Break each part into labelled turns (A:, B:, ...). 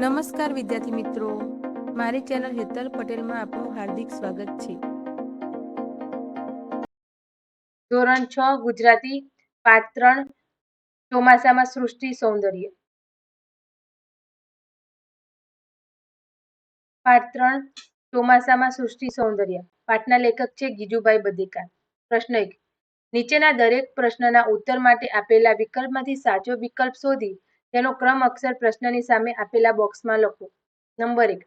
A: નમસ્કાર વિદ્યાર્થી મિત્રો. મારી ચેનલ હેતલ પટેલમાં આપનું હાર્દિક સ્વાગત છે.
B: ધોરણ છ, ગુજરાતી પાત્રણ ચોમાસામાં સૃષ્ટિ સૌંદર્ય. પાત્રણ ચોમાસામાં સૃષ્ટિ સૌંદર્ય. પાઠના લેખક છે ગીજુભાઈ બધેકા પ્રશ્ન એક, નીચેના દરેક પ્રશ્નના ઉત્તર માટે આપેલા વિકલ્પમાંથી સાચો વિકલ્પ શોધી તેનો ક્રમ અક્ષર પ્રશ્નની સામે આપેલા બોક્સમાં લખો. નંબર એક,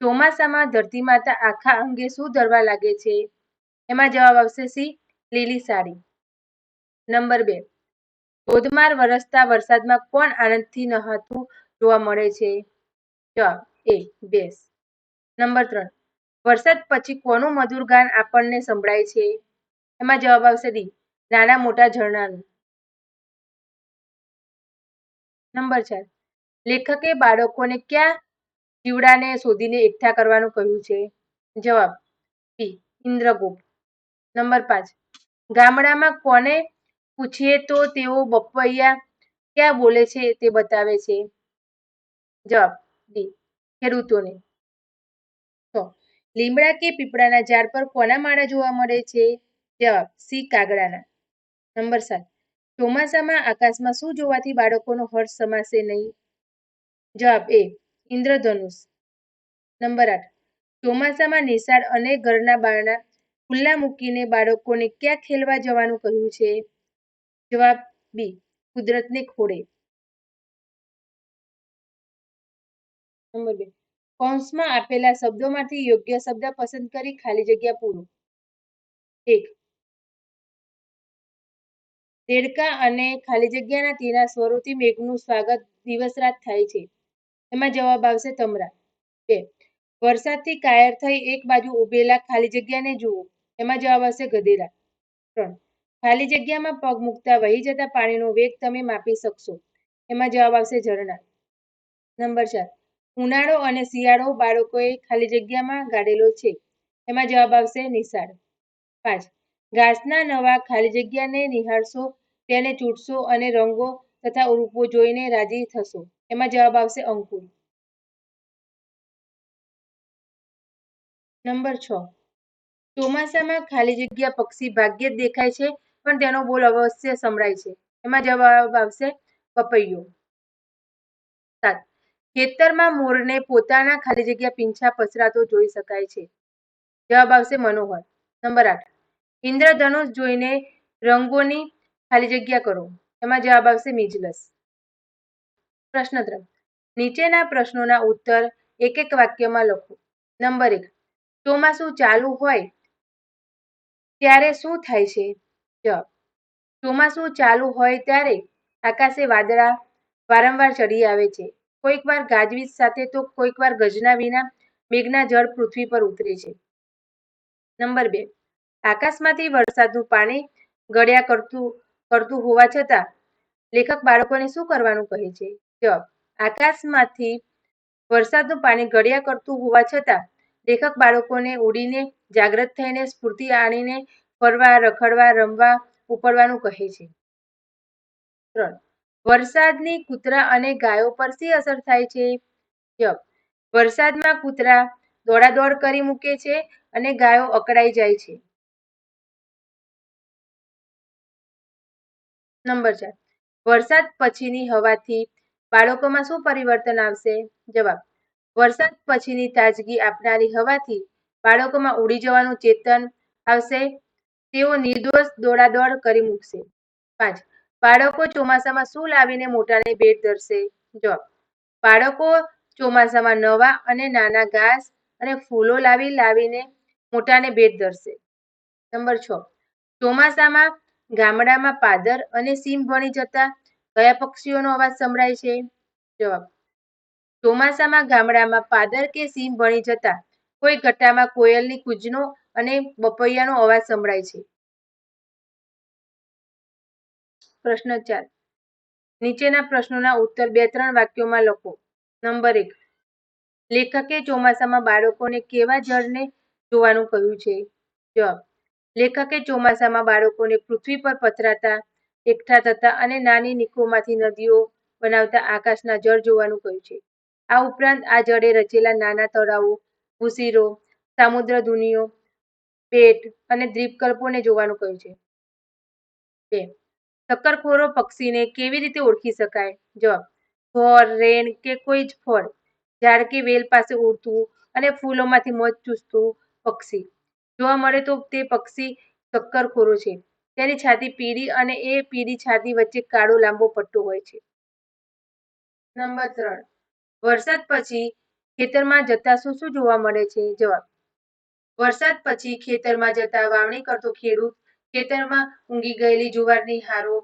B: ચોમાસામાં ધરતી માતા આખા અંગે શું ધરવા લાગે છે? એમાં જવાબ આવશે સી, લીલી સાડી. નંબર બે, ધોધમાર વરસતા વરસાદમાં કોણ આનંદથી નહાતું જોવા મળે છે? જવાબ, એ, બેસ. નંબર ત્રણ, વરસાદ પછી કોનું મધુર ગાન આપણને સંભળાય છે? એમાં જવાબ આવશે ડી, નાના મોટા ઝરણાનું. નંબર ચાર લેખકે બાળકોને ક્યાં જીવડાને શોધીને એકઠા કરવાનું કહ્યું છે? જવાબ બી, ઇન્દ્રગુપ્ત. નંબર પાંચ, ગામડામાં કોને પૂછીએ તો તેઓ બપૈયા ક્યાં બોલે છે તે બતાવે છે? જવાબ ડી, ખેડૂતોને. તો, લીમડા કે પીપળાના ઝાડ પર કોના માળા જોવા મળે છે? જવાબ સી, કાગડાના. નંબર સાત ચોમાસામાં આકાશમાં શું જોવાથી બાળકોનો હર્ષ સમાશે નહીં? જવાબ એ, ઇન્દ્રધનુષ. નંબર આઠ, ચોમાસામાં નિશાળ અને ઘરના બારણા ખુલ્લા મૂકીને બાળકોને ક્યાં ખેલવા જવાનું કહ્યું છે? જવાબ બી, કુદરતને ખોડે. નંબર બે, કૌંસમાં આપેલા શબ્દોમાંથી યોગ્ય શબ્દ પસંદ કરી ખાલી જગ્યા પૂરો. એક દેડકા અને ખાલી જગ્યાના તીરા સ્વરૂપથી મેઘનું સ્વાગત દિવસ રાત થાય છે. એમાં જવાબ આવશે તમરા. બે. વરસાદથી કાયર થઈ એક બાજુ ઉભેલા ખાલી જગ્યાને જુઓ. એમાં જવાબ આવશે ગધેડા. ત્રણ. ખાલી જગ્યામાં પગ મૂકતા વહી જતા પાણીનો વેગ તમે માપી શકશો. એમાં જવાબ આવશે ઝરણા. નંબર ચાર. ઉનાળો અને શિયાળો બાળકોએ ખાલી જગ્યામાં ગાળેલો છે. એમાં જવાબ આવશે નિશાળ. પાંચ. ઘાસના નવા ખાલી જગ્યાને નિહાળશો, તેને ચૂંટશો અને રંગો તથા રૂપો જોઈને રાજી થશો. એમાં જવાબ આવશે અંકુર. નંબર છ. ચોમાસામાં ખાલી જગ્યા પક્ષી ભાગ્યે જ દેખાય છે, પણ તેનો બોલ અવશ્ય સંભળાય છે. એમાં જવાબ આવશે પપૈયો. સાત. ખેતરમાં મોરને પોતાના ખાલી જગ્યા પીંછા પસરાતો જોઈ શકાય છે. જવાબ આવશે મનોહર. નંબર આઠ. ઇન્દ્રધનુષ જોઈને રંગોની ખાલી જગ્યા કરો. એમાં જવાબ આવશે મિજલસ પ્રશ્ન નીચેના પ્રશ્નોના ઉત્તર એક એક વાક્યમાં લખો. નંબર એક. ચોમાસું ચાલુ હોય ત્યારે શું થાય છે? જવાબ. ચોમાસું ચાલુ હોય ત્યારે આકાશે વાદળા વારંવાર ચડી આવે છે. કોઈક વાર ગાજવીજ સાથે તો કોઈક વાર ગજના વિના મેઘના જળ પૃથ્વી પર ઉતરે છે. નંબર બે. આકાશમાંથી વરસાદનું પાણી ગળ્યા કરતું કરતું હોવા છતાં લેખક બાળકોને શું કરવાનું કહે છે? જવાબ, આકાશમાંથી વરસાદનું પાણી ગળ્યા કરતું હોવા છતાં લેખક બાળકોને ઉડીને, જાગ્રત થઈને સ્ફૂર્તિ આણીને ફરવા, રખડવા, રમવા ઉપડવાનું કહે છે. ત્રણ, વરસાદની કૂતરા અને ગાયો પર શી અસર થાય છે? જવાબ, વરસાદમાં કૂતરા દોડાદોડ કરી મૂકે છે અને ગાયો અકળાઈ જાય છે. નંબર ચાર વરસાદ પછીની હવાથી બાળકોમાં શું પરિવર્તન આવશે? જવાબ, વરસાદ પછીની તાજગી આપનારી હવાથી બાળકોમાં ઉડી જવાનું ચેતન આવશે. તેઓ નિર્દોષ દોડાદોડ કરી મૂકશે. પાંચ, બાળકો ચોમાસામાં શું લાવીને મોટાને ભેટ ધરશે? જવાબ, બાળકો ચોમાસામાં નવા અને નાના ઘાસ અને ફૂલો લાવી લાવીને મોટાને ભેટ ધરશે. નંબર છ, ચોમાસામાં ગામડામાં પાદર અને સીમ ભણી જતા કયા પક્ષીઓનો અવાજ સંભળાય છે? જવાબ, ચોમાસામાં ગામડામાં પાદર કે સીમ ભણી જતા કોઈ ગટ્ટામાં કોયલની કૂજનો અને બપૈયાનો અવાજ સંભળાય છે? પ્રશ્ન ચાર, નીચેના પ્રશ્નોના ઉત્તર બે ત્રણ વાક્યોમાં લખો. નંબર એક, લેખકે ચોમાસામાં બાળકોને કેવા જળને જોવાનું કહ્યું છે? જવાબ લેખકે ચોમાસામાં બાળકોને પૃથ્વી પર પથરાતા, એકઠા થતા અને નાની નિકોમાંથી નદીઓ બનાવતા આકાશના જળ જોવાનું કહ્યું છે. આ ઉપરાંત આ જળે રચેલા નાના તળાવો ભૂસીરો સામુદ્ર ધુનીઓ, પેટ અને દ્વીપકલ્પોને જોવાનું કહ્યું છે. બે. શક્કરખોરો પક્ષીને કેવી રીતે ઓળખી શકાય? જવાબ. ફોર રેન કે કોઈ જ ફળ, ઝાડ કે વેલ પાસે ઉડતું અને ફૂલોમાંથી મધ ચૂસતું પક્ષી. જોવા મળે તો તે પક્ષી ચક્કરખોરો છે. તેની છાતી પીળી અને એ પીળી છાતી વચ્ચે કાળો લાંબો પટ્ટો હોય છે. નંબર ત્રણ. વરસાદ પછી ખેતરમાં જતા શું શું જોવા મળે છે? જવાબ. વરસાદ પછી ખેતરમાં જતા વાવણી કરતો ખેડૂત ખેતરમાં ઊંઘી ગયેલી જુવારની હારો,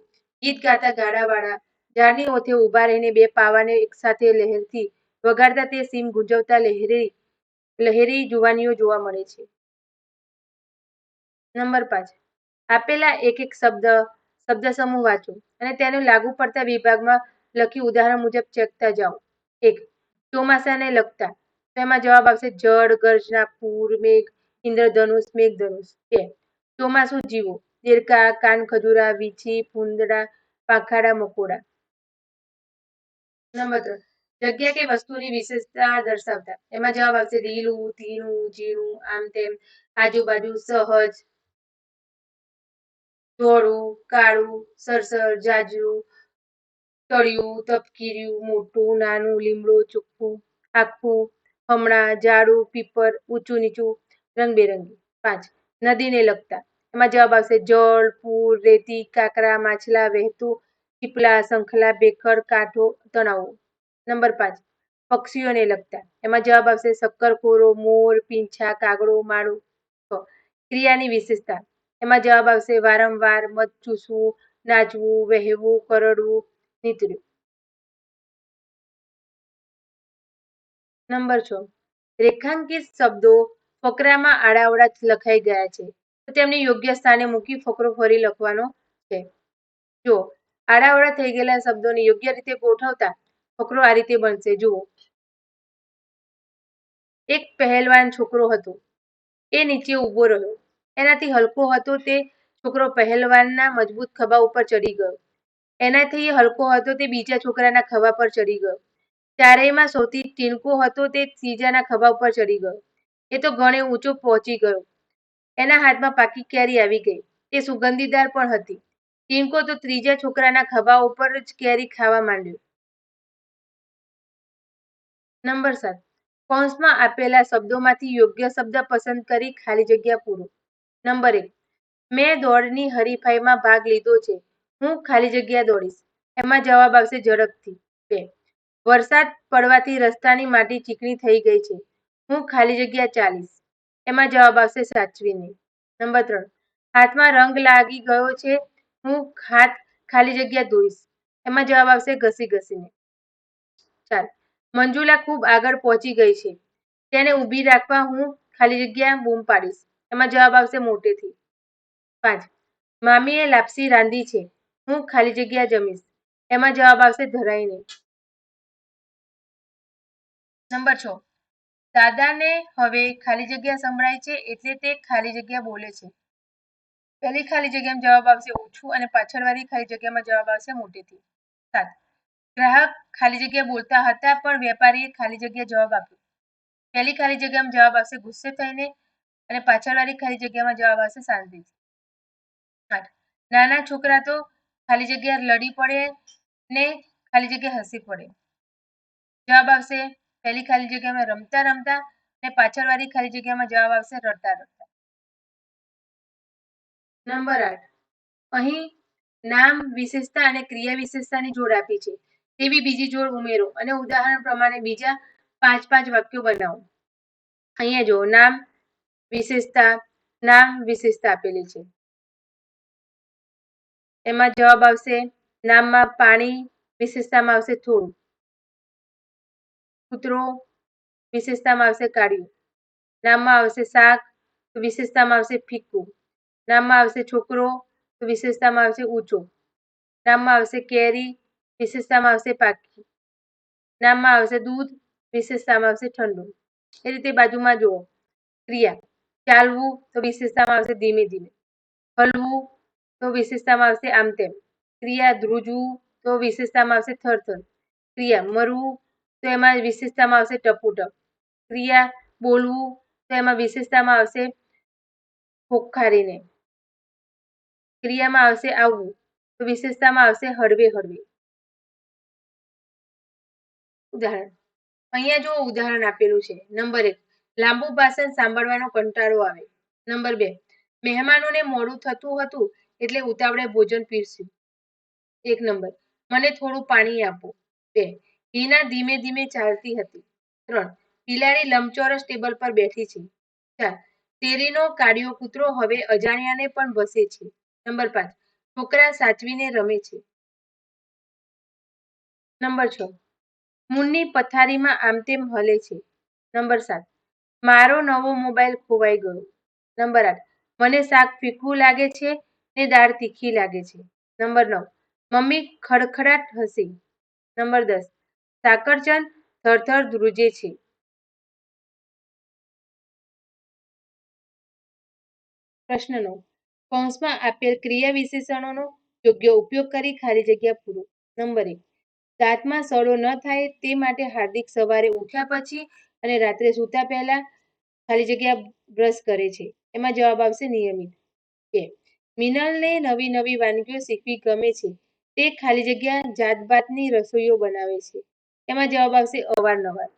B: ગીત ગાતા ગાડાવાળા ઝાડની ઓથે ઊભા રહીને બે પાવાને એકસાથે લહેરથી વગાડતા તે સીમ ગુંજવતા લહેરી લહેરી જુવાનીઓ જોવા મળે છે. નંબર પાંચ. આપેલા એક એક શબ્દ શબ્દ સમૂહ વાંચો અને તેને લાગુ પડતા વિભાગમાં લખી ઉદાહરણ મુજબ ચેકતા જાઓ. એક, ચોમાસાને લગતા તો જવાબ આવશે જળ, ગર્જના, પૂર, મેઘ, ઇન્દ્રધનુષ, મેઘધનુષ. બે, ચોમાસું જીવો. દેરકા કાન, ખજૂરા, વીછી ફૂંદડા પાંખાડા, મકોડા. નંબર ત્રણ, જગ્યા કે વસ્તુની વિશેષતા દર્શાવતા. એમાં જવાબ આવશે લીલું ધીણું ઝીણું, આમ તેમ, આજુબાજુ, સહજ ધોળું, કાળું, સરસર, જાજરું, તળિયું, તપકીર્યું, મોટું, નાનું, લીમડો, ચોખ્ખું, આખું, હમણાં, જાડું, પીપર, ઊંચું, નીચું, રંગબેરંગી, પાંચ. નદીને લગતા. એમાં જવાબ આવશે જળ, પૂર, રેતી, કાંકરા, માછલા, વહેતું ચીપલા શંખલા, બેખર, કાંઠો, તણાવો. નંબર પાંચ. પક્ષીઓને લગતા. એમાં જવાબ આવશે શક્કરખોરો, મોર, પીંછા, કાગડો, માળું. ક્રિયાની વિશેષતા. એમાં જવાબ આવશે, વારંવાર મધ ચૂસવું નાચવું, વહેવું, કરડવું, નીતર્યું. નંબર છ. રેખાંકિત શબ્દો ફકરામાં આડાવડા લખાઈ ગયા છે. તો તેમને યોગ્ય સ્થાને મૂકી ફકરો ફરી લખવાનો છે. જો આડાવડા થઈ ગયેલા શબ્દોને યોગ્ય રીતે ગોઠવતા ફકરો આ રીતે બનશે. જુઓ. એક પહેલવાન છોકરો હતો. એ નીચે ઊભો રહ્યો. એનાથી હલકો હતો તે છોકરો પહેલવાનના મજબૂત ખભા ઉપર ચડી ગયો. એનાથી હલકો હતો તે બીજા છોકરાના ખભા પર ચડી ગયો. ચારેયમાં સૌથી ટીનકો હતો તે ત્રીજાના ખભા ઉપર ચડી ગયો. એ તો ઘણે ઊંચો પહોંચી ગયો. એના હાથમાં પાકી કેરી આવી ગઈ. તે સુગંધીદાર પણ હતી. ટીનકો તો ત્રીજા છોકરાના ખભા ઉપર જ કેરી ખાવા માંડ્યો. નંબર સાત. કૌંસમાં આપેલા શબ્દોમાંથી યોગ્ય શબ્દ પસંદ કરી ખાલી જગ્યા પૂરો. નંબર એક. મેં દોડની હરીફાઈમાં ભાગ લીધો છે. હું ખાલી જગ્યા દોડીશ. એમાં જવાબ આવશે ઝડપથી. બે. વરસાદ પડવાથી રસ્તાની માટી ચીકણી થઈ ગઈ છે. હું ખાલી જગ્યા ચાલીશ. એમાં જવાબ આવશે સાચવીને. નંબર ત્રણ. હાથમાં રંગ લાગી ગયો છે. હું હાથ ખાલી જગ્યા ધોઈશ એમાં જવાબ આવશે ઘસી ઘસીને. ચાર. મંજુલા ખૂબ આગળ પહોંચી ગઈ છે. તેને ઊભી રાખવા હું ખાલી જગ્યા બૂમ પાડીશ. એમાં જવાબ આવશે મોટેથી. પાંચ. મામીએ લાપસી રાંધી છે. હું ખાલી જગ્યા જમીશ. એમાં જવાબ આવશે ધરાઈને. નંબર છ. દાદાને હવે ખાલી જગ્યા સંભળાય છે એટલે તે ખાલી જગ્યા બોલે છે. પહેલી ખાલી જગ્યામાં જવાબ આવશે ઓછું અને પાછળવાળી ખાલી જગ્યામાં જવાબ આવશે મોટેથી. સાત. ગ્રાહક ખાલી જગ્યા બોલતા હતા પણ વેપારીએ ખાલી જગ્યા જવાબ આપ્યો. પહેલી ખાલી જગ્યામાં જવાબ આવશે ગુસ્સે થઈને અને પાછળવાળી ખાલી જગ્યામાં જવાબ આવશે શાંતિથી નાના છોકરા તો ખાલી જગ્યા લડી પડે ને ખાલી જગ્યા હસી પડે. જવાબ આવશે પહેલી ખાલી જગ્યામાં રમતા રમતા ને પાછળવાળી ખાલી જગ્યામાં જવાબ આવશે રડતા રડતા. નંબર આઠ. અહીં નામ, વિશેષતા અને ક્રિયા વિશેષતાની જોડ આપી છે. તેવી બીજી જોડ ઉમેરો અને ઉદાહરણ પ્રમાણે બીજા પાંચ પાંચ વાક્યો બનાવો. અહીંયા જો નામ વિશેષતા નામ વિશેષતા આપેલી છે એમાં જવાબ આવશે નામમાં પાણી વિશેષતામાં આવશે થોડું કૂતરો વિશેષતામાં આવશે કાળિયું નામમાં આવશે શાક તો વિશેષતામાં આવશે ફીકું નામમાં આવશે છોકરો તો વિશેષતામાં આવશે ઊંચો નામમાં આવશે કેરી વિશેષતામાં આવશે પાકી નામમાં આવશે દૂધ વિશેષતામાં આવશે ઠંડુ એ રીતે બાજુમાં જુઓ ક્રિયા ચાલવું તો વિશેષતામાં આવશે ધીમે ધીમે. હલવું તો વિશેષતામાં આવશે આમ તેમ. ક્રિયા ધ્રુજવું તો વિશેષતામાં આવશે થરથર. ક્રિયા મરવું તો એમાં વિશેષતામાં આવશે ટપુટપ. ક્રિયા બોલવું તો એમાં વિશેષતામાં આવશે ખોખારીને ક્રિયામાં આવશે આવવું તો વિશેષતામાં આવશે હળવે હળવે. ઉદાહરણ. અહીંયા જો ઉદાહરણ આપેલું છે. નંબર એક. લાંબુ ભાષણ સાંભળવાનો કંટાળો આવે. નંબર બે, મહેમાનોને મોડું થતું હતું એટલે ઉતાવળે ભોજન પીરસ્યું. એક નંબર, મને થોડું પાણી આપો. બે હિના ધીમે ધીમે ચાલતી હતી. ત્રણ, બિલાડી લંબચોરસ ટેબલ પર બેઠી છે. ચાર તેરીનો કાળિયો કૂતરો હવે અજાણ્યાને પણ વસે છે. નંબર પાંચ, છોકરા સાચવીને રમે છે. નંબર છ, મૂનની પથારીમાં આમ તેમ હલે છે. નંબર સાત મારો નવો મોબાઈલ ખોવાઈ ગયો. નંબર આઠ, મને શાક ફીકું લાગે છે ને દાળ તીખી લાગે છે? નંબર નવ, મમ્મી ખડખડાટ હસી. નંબર દસ, સાકરચંદ થરથર ધ્રુજે છે. પ્રશ્ન નવ, કૌંસમાં આપેલ ક્રિયા વિશેષણોનો યોગ્ય ઉપયોગ કરી ખાલી જગ્યા પૂરો. નંબર એક, દાંતમાં સડો ન થાય તે માટે હાર્દિક સવારે ઉઠ્યા પછી અને રાત્રે સૂતા પહેલા ખાલી જગ્યા બ્રશ કરે છે. એમાં જવાબ આવશે નિયમિત. બે મિનલને નવી નવી વાનગીઓ શીખવી ગમે છે. તે ખાલી જગ્યા જાતભાતની રસોઈઓ બનાવે છે. એમાં જવાબ આવશે અવારનવાર.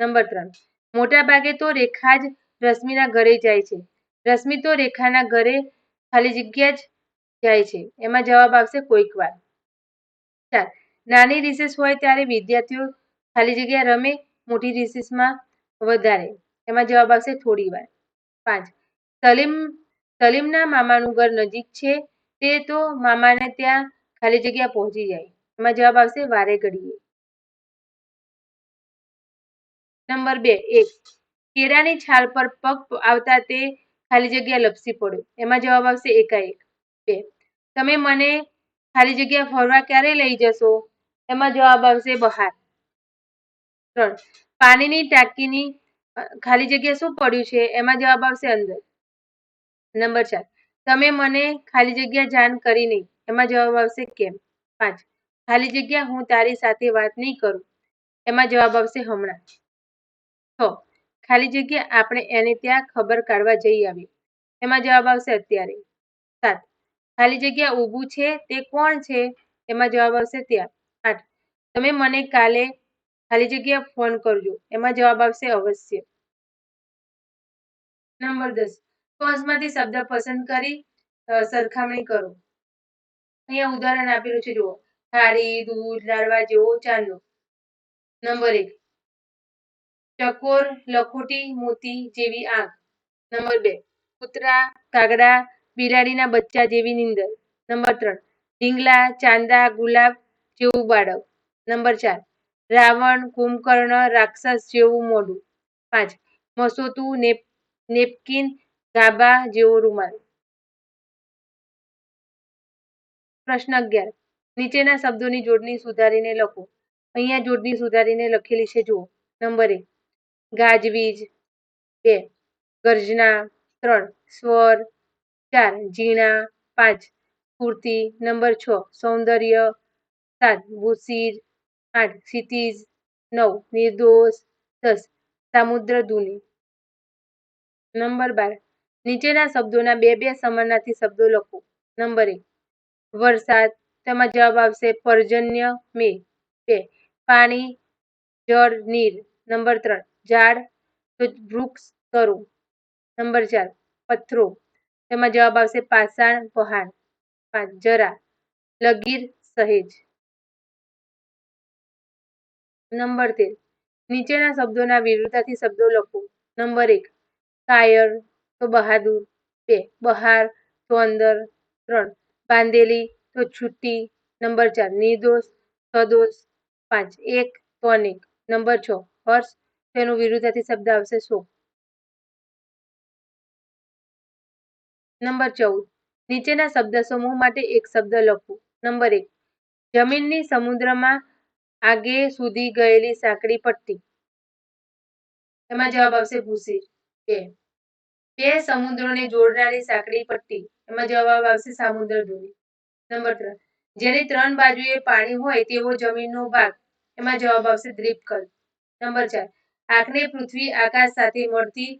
B: નંબર ત્રણ. મોટા ભાગે તો રેખા જ રશ્મિના ઘરે જાય છે. રશ્મિ તો રેખાના ઘરે ખાલી જગ્યા જ જાય છે. એમાં જવાબ આવશે કોઈક વાર ચાર. નાની રિસેસ હોય ત્યારે વિદ્યાર્થીઓ ખાલી જગ્યા રમે મોટી રિસેસમાં વધારે. એમાં જવાબ આવશે થોડી વાર. પાંચ. સલીમ, સલીમના મામાનું ઘર નજીક છે, તે તો મામાને ત્યાં ખાલી જગ્યા પહોંચી જાય. એમાં જવાબ આવશે વારે ઘડીએ નંબર બે, એક. કેળાની છાલ પર પગ આવતા તે ખાલી જગ્યા લપસી પડ્યો. એમાં જવાબ આવશે એકાએક. બે. તમે મને ખાલી જગ્યા ફરવા ક્યારે લઈ જશો? એમાં જવાબ આવશે બહાર. ત્રણ પાણીની ટાંકીની ખાલી જગ્યા શું પડ્યું છે? એમાં જવાબ આવશે અંદર. નંબર ચાર, તમે મને ખાલી જગ્યા જાણ કરી નહીં. એમાં જવાબ આવશે કેમ? પાંચ, ખાલી જગ્યા હું તારી સાથે વાત નહીં કરું. એમાં જવાબ આવશે હમણાં. છ, ખાલી જગ્યા આપણે એને ત્યાં ખબર કાઢવા જઈ આવી એમાં જવાબ આવશે અત્યારે. સાત, ખાલી જગ્યા ઊભું છે તે કોણ છે? એમાં જવાબ આવશે ત્યાં. આઠ, તમે મને કાલે ખાલી જગ્યા ફોન કરજો. એમાં જવાબ આવશે અવશ્ય. નંબર દસ. કોઝમાંથી શબ્દ પસંદ કરી સરખામણી કરો. અહીંયા ઉદાહરણ આપેલું છે, જુઓ. થાળી દૂધ લાડવા જેવો ચાંદલો નંબર એક. ચકોર, લખોટી, મોતી જેવી આંખ. નંબર બે. કૂતરા, કાગડા બિલાડીના બચ્ચા જેવી નીંદર. નંબર ત્રણ. ઢીંગલા, ચાંદા, ગુલાબ જેવું બાળક. નંબર ચાર. રાવણ, કુંભકર્ણ, રાક્ષસ જેવું મોઢું. પાંચ મસોતું નેપ, નેપકિન ગાબા જેવો રૂમાલ. પ્રશ્ન અગિયાર, નીચેના શબ્દોની જોડણી સુધારીને લખો. અહીંયા જોડણી સુધારીને લખેલી છે, જુઓ. નંબર એક, ગાજવીજ. બે, ગર્જના. ત્રણ, સ્વર. ચાર, ઝીણા. પાંચ, સ્ફૂર્તિ. નંબર છ, સૌંદર્ય. સાત ભૂસીર આઠ, ક્ષિતિજ નવ, નિર્દોષ દસ, સામુદ્ર ધુની. નંબર બાર, નીચેના શબ્દોના બે બે સમાનાર્થી શબ્દો લખો. નંબર એક, વરસાદ, તેમાં જવાબ આવશે પર્જન્ય મે, બે, પાણી, જળ, નીર. નંબર ત્રણ, ઝાડ વૃક્ષ, તરુ. નંબર ચાર, પથ્થરો, તેમાં જવાબ આવશે પાષાણ પહાડ. પાંચ, જરા, લગીર, સહેજ. નંબર તેર. નીચેના શબ્દોના વિરુદ્ધાર્થી શબ્દો લખો. નંબર એક, કાયર, તો બહાદુર. બે, બહાર, તો અંદર. ત્રણ, બાંધેલી, તો છુટ્ટી નંબર ચાર, નિર્દોષ સદોષ પાંચ, એક, તો અનેક. નંબર છ, હર્ષ, તેનો વિરુદ્ધાર્થી શબ્દ આવશે સો. નંબર ચૌદ, નીચેના શબ્દ સમૂહ માટે એક શબ્દ લખો. નંબર એક, જમીનની સમુદ્રમાં આગે સુધી ગયેલી સાંકડી પટ્ટી. એમાં જવાબ આવશે ભૂસી. બે બે સમુદ્રોને જોડનારી સાંકડી પટ્ટી. એમાં જવાબ આવશે સામુદ્ર ધુની નંબર ત્રણ. જેની ત્રણ બાજુએ પાણી હોય તેવો જમીનનો ભાગ. એમાં જવાબ આવશે દ્વીપકલ્પ. નંબર ચાર. આંખને પૃથ્વી આકાશ સાથે મળતી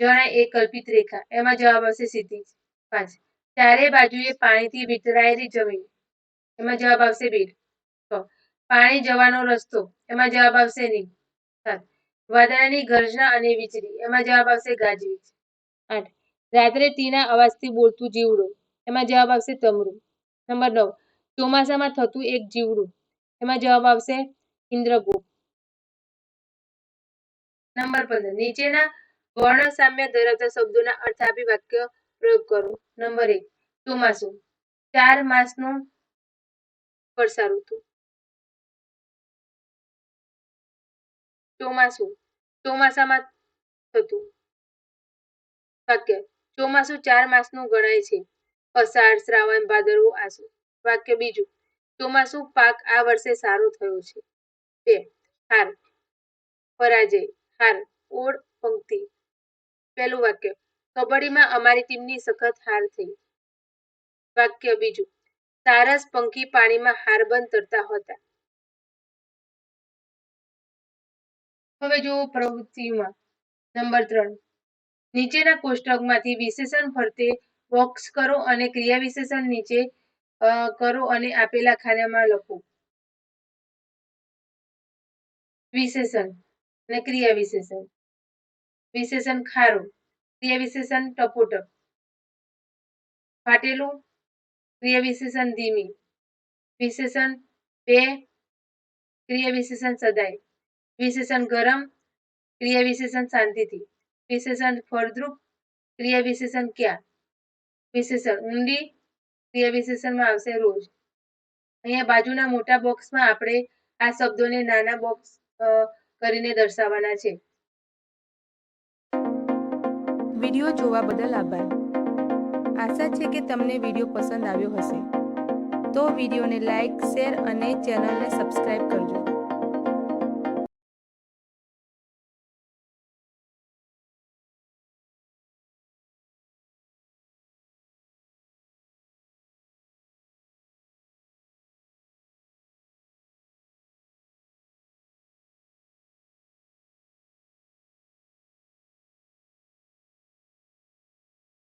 B: જણાય એ કલ્પિત રેખા. એમાં જવાબ આવશે સીધી પાંચ. ચારે બાજુએ પાણીથી વિતરાયેલી જમીન. એમાં જવાબ આવશે બેટ છ. પાણી જવાનો રસ્તો. એમાં જવાબ આવશે નહીં. સાત. વાદળાની ગર્જના અને વીજળી. એમાં જવાબ આવશે ગાજવીજ. આઠ. રાત્રે તીના અવાજથી બોલતું જીવડું. એમાં જવાબ આવશે તમરું. નંબર નવ. ચોમાસામાં થતું એક જીવડું. એમાં જવાબ આવશે ઇન્દ્રગુપ્ત. નંબર પંદર. નીચેના વર્ણ સામ્ય ધરાવતા શબ્દોના અર્થ આપી વાક્ય પ્રયોગ કરો. નંબર એક. ચોમાસું. ચાર માસનું વર્ષા ઋતુ ચોમાસું, ચોમાસામાં થતું. વાક્ય, ચોમાસું ચાર માસનું ગણાય છે. અષાઢ, શ્રાવણ, ભાદરવો, આસુ. વાક્ય બીજું, ચોમાસું પાક આ વર્ષે સારો થયો છે. બે, હાર, પરાજય, હાર, ઓળ, પંક્તિ. પહેલું વાક્ય, કબડ્ડીમાં અમારી ટીમની સખત હાર થઈ. વાક્ય બીજું સારસ પંખી પાણીમાં હારબંધ તરતા હતા. હવે જુઓ પ્રવૃત્તિમાં. નંબર ત્રણ. નીચેના કોષ્ટકમાંથી વિશેષણ ફરતે બોક્સ કરો અને ક્રિયા વિશેષણ નીચે કરો અને આપેલા ખાનામાં લખો. વિશેષણ અને ક્રિયા વિશેષણ. વિશેષણ ખારો, ક્રિયા વિશેષણ ટપોટપ. ફાટેલું, ક્રિયા વિશેષણ ધીમી. વિશેષણ બે, ક્રિયા વિશેષણ સદાય. વિશેષણ ગરમ ક્રિયા વિશેષણ શાંતિથી. વિશેષણ ફળદ્રુપ ક્રિયા વિશેષણ ક્યાં? વિશેષણ ઊંડી ક્રિયા વિશેષણમાં આવશે રોજ. અહીંયા બાજુના મોટા બોક્સમાં આપણે આ શબ્દોને નાના બોક્સ કરીને દર્શાવવાના છે.
A: વીડિયો જોવા બદલ આભાર. આશા છે કે તમને વીડિયો પસંદ આવ્યો હશે. તો વિડીયોને લાઈક, શેર અને ચેનલને સબસ્ક્રાઈબ કરજો.